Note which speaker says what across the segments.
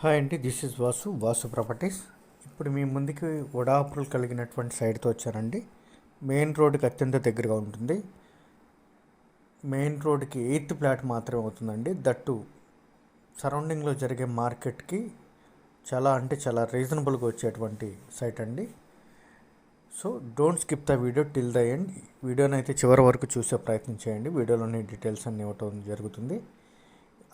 Speaker 1: Hi అండి this is Vasu Vasu properties ఇప్పుడు మీ ముందుకి వడాపులు కలిగినటువంటి సైడ్తో వచ్చానండి. మెయిన్ రోడ్డుకి అత్యంత దగ్గరగా ఉంటుంది. మెయిన్ రోడ్డుకి ఎయిత్ ప్లాట్ మాత్రమే అవుతుందండి. దట్టు సరౌండింగ్లో జరిగే మార్కెట్కి చాలా అంటే చాలా రీజనబుల్గా వచ్చేటువంటి సైట్ అండి. So don't skip the video till the end వీడియోని అయితే చివరి వరకు చూసే ప్రయత్నం చేయండి. వీడియోలోని డీటెయిల్స్ అన్నీ ఇవ్వటం జరుగుతుంది.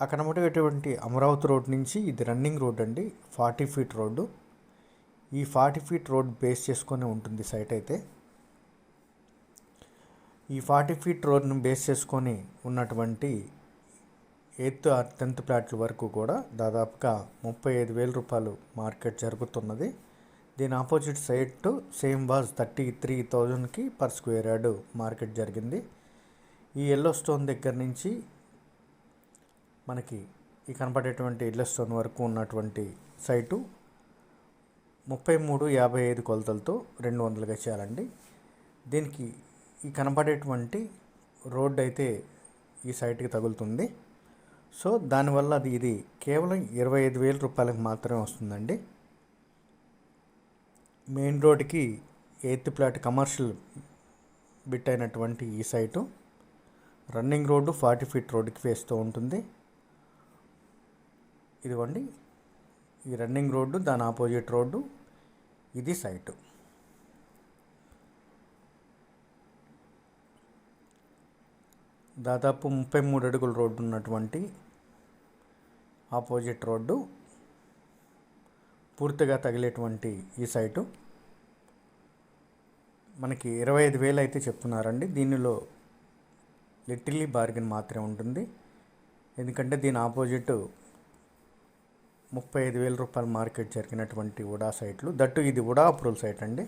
Speaker 1: ఆ కనబడేటువంటి అమరావతి రోడ్ నుంచి ఇది రన్నింగ్ రోడ్ అండి ఫార్టీ ఫీట్ రోడ్డు. ఈ ఫార్టీ ఫీట్ రోడ్ బేస్ చేసుకొని ఉంటుంది సైట్ అయితే. ఈ ఫార్టీ ఫీట్ రోడ్ను బేస్ చేసుకొని ఉన్నటువంటి ఎయిత్ ఆర్ టెన్త్ ప్లాట్ల వరకు కూడా దాదాపుగా ముప్పై ఐదు వేల రూపాయలు మార్కెట్ జరుగుతున్నది. దీని opposite side to same was thirty three థౌజండ్కి పర్ స్క్వేర్ యార్డ్ మార్కెట్ జరిగింది. ఈ ఎల్లో స్టోన్ దగ్గర నుంచి మనకి ఈ కనపడేటువంటి ఇల్లస్టోన్ వరకు ఉన్నటువంటి సైటు ముప్పై మూడు యాభై ఐదు కొలతలతో రెండు వందలుగా చేయాలండి. దీనికి ఈ కనపడేటువంటి రోడ్ అయితే ఈ సైట్కి తగులుతుంది. సో దానివల్ల అది ఇది కేవలం ఇరవై ఐదు వేల రూపాయలకు మాత్రమే వస్తుందండి. మెయిన్ రోడ్కి ఎయిత్ ప్లాట్ కమర్షియల్ బిట్ అయినటువంటి ఈ site. Running road forty feet రోడ్డుకి వేస్తూ ఉంటుంది. ఇదిగోండి ఈ రన్నింగ్ రోడ్డు దాని ఆపోజిట్ రోడ్డు ఇది సైటు దాదాపు ముప్పై మూడు అడుగుల రోడ్డు ఉన్నటువంటి ఆపోజిట్ రోడ్డు పూర్తిగా తగిలేటువంటి ఈ సైటు మనకి ఇరవై ఐదు వేలు అయితే చెప్తున్నారండి. దీనిలో లిటిల్లీ బార్గెన్ మాత్రమే ఉంటుంది. ఎందుకంటే దీని ఆపోజిట్ ముప్పై ఐదు వేల రూపాయల మార్కెట్ జరిగినటువంటి ఉడా సైట్లు. దట్టు ఇది ఉడా అప్రూవల్ సైట్ అండి.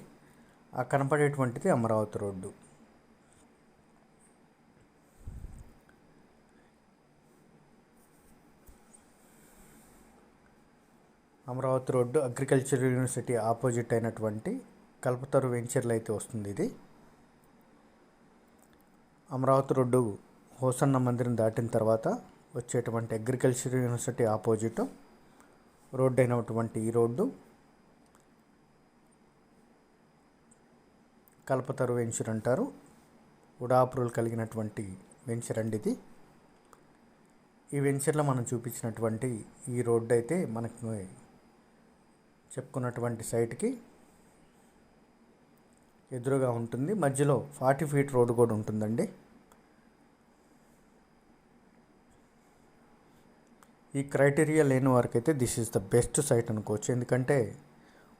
Speaker 1: ఆ కనపడేటువంటిది Amaravati road. Amaravati road agriculture university opposite అయినటువంటి కల్పతరు వెంచర్లు అయితే వస్తుంది ఇది. అమరావతి రోడ్డు హోసన్న మందిరం దాటిన తర్వాత వచ్చేటువంటి అగ్రికల్చర్ యూనివర్సిటీ ఆపోజిట్ రోడ్డు అయినటువంటి ఈ రోడ్డు కల్పతరు వెంచర్ అంటారు. ఉడాపురులు కలిగినటువంటి వెంచర్ అండి ఇది. ఈ వెంచర్లో మనం చూపించినటువంటి ఈ రోడ్డు అయితే మనకు చెప్పుకున్నటువంటి సైట్కి ఎదురుగా ఉంటుంది. మధ్యలో ఫార్టీ ఫీట్ రోడ్డు కూడా ఉంటుందండి. ఈ క్రైటీరియా లేని వారికైతే అయితే this is the best site అనుకోవచ్చు ఎందుకంటే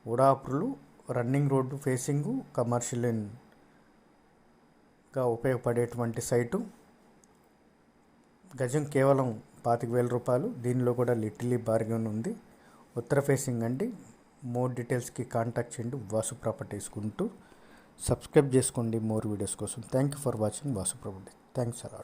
Speaker 1: ఉడాపులు రన్నింగ్ రోడ్డు ఫేసింగు కమర్షియల్గా ఉపయోగపడేటువంటి సైటు. గజం కేవలం పాతిక వేల రూపాయలు. దీనిలో కూడా లిటిల్లీ బార్గెన్ ఉంది. ఉత్తర ఫేసింగ్ అండి. మోర్ డీటెయిల్స్కి కాంటాక్ట్ చేయండి. వాసు ప్రాపర్టీస్ కుంటూ సబ్స్క్రైబ్ చేసుకోండి మోర్ వీడియోస్ కోసం. Thank you for watching Vasu property. Thanks అలా